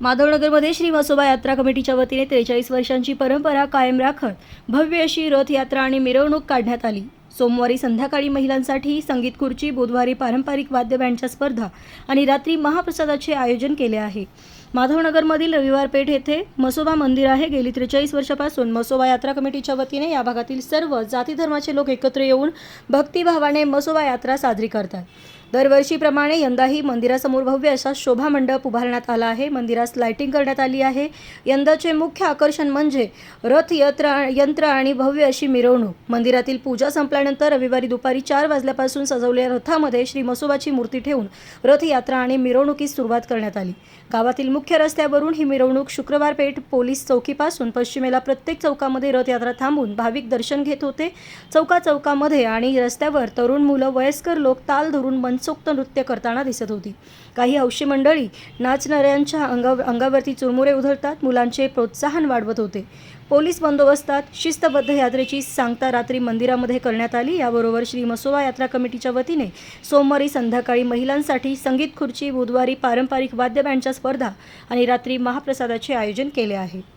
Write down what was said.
माधवनगरमध्ये श्री मसोबा यात्रा कमिटीच्या वतीने त्रेचाळीस वर्षांची परंपरा कायम राखत भव्य अशी रथयात्रा आणि मिरवणूक काढण्यात आली. सोमवारी संध्याकाळी महिलांसाठी संगीत खुर्ची बुधवारी पारंपरिक वाद्य बँडच्या स्पर्धा आणि रात्री महाप्रसादाचे आयोजन केले आहे. माधवनगरमधील रविवार पेठ येथे मसोबा मंदिर आहे. गेली त्रेचाळीस वर्षापासून मसोबा यात्रा कमिटीच्या वतीने या भागातील सर्व जाती धर्माचे लोक एकत्र येऊन भक्तिभावाने मसोबा यात्रा साजरी करतात. दरवर्षीप्रमाणे यंदाही मंदिरासमोर भव्य असा शोभा मंडप उभारण्यात आला आहे. मंदिरास लाइटिंग करण्यात आली आहे. यंदाचे मुख्य आकर्षण म्हणजे रथयत्र यंत्र आणि भव्य अशी मिरवणूक. मंदिरातील पूजा संपल्यानंतर रविवारी दुपारी चार वाजल्यापासून सजवलेल्या रथामध्ये श्री मसोबाची मूर्ती ठेवून रथयात्रा आणि मिरवणुकीस सुरुवात करण्यात आली. गावातील मुख्य रस्त्यावरून ही मिरवणूक शुक्रवार पेठ पोलीस चौकीपासून पश्चिमेला प्रत्येक चौकामध्ये रथयात्रा थांबून भाविक दर्शन घेत होते. चौका चौकामध्ये आणि रस्त्यावर तरुण मुलं वयस्कर लोक ताल धरून मनसोक्त नृत्य करताना दिसत होती. काही हौशी मंडळी नाचणाऱ्यांच्या अंगा अंगावरती चुरमुरे उधळतात मुलांचे प्रोत्साहन वाढवत होते. पोलीस बंदोबस्तात शिस्तबद्ध यात्रेची सांगता रात्री मंदिरामध्ये करण्यात आली. याबरोबर श्री मसोबा यात्रा कमिटीच्या वतीने सोमवारी संध्याकाळी महिलांसाठी संगीत खुर्ची बुधवारी पारंपरिक वाद्य बँडच्या स्पर्धा आणि रात्री महाप्रसादाचे आयोजन केले आहे.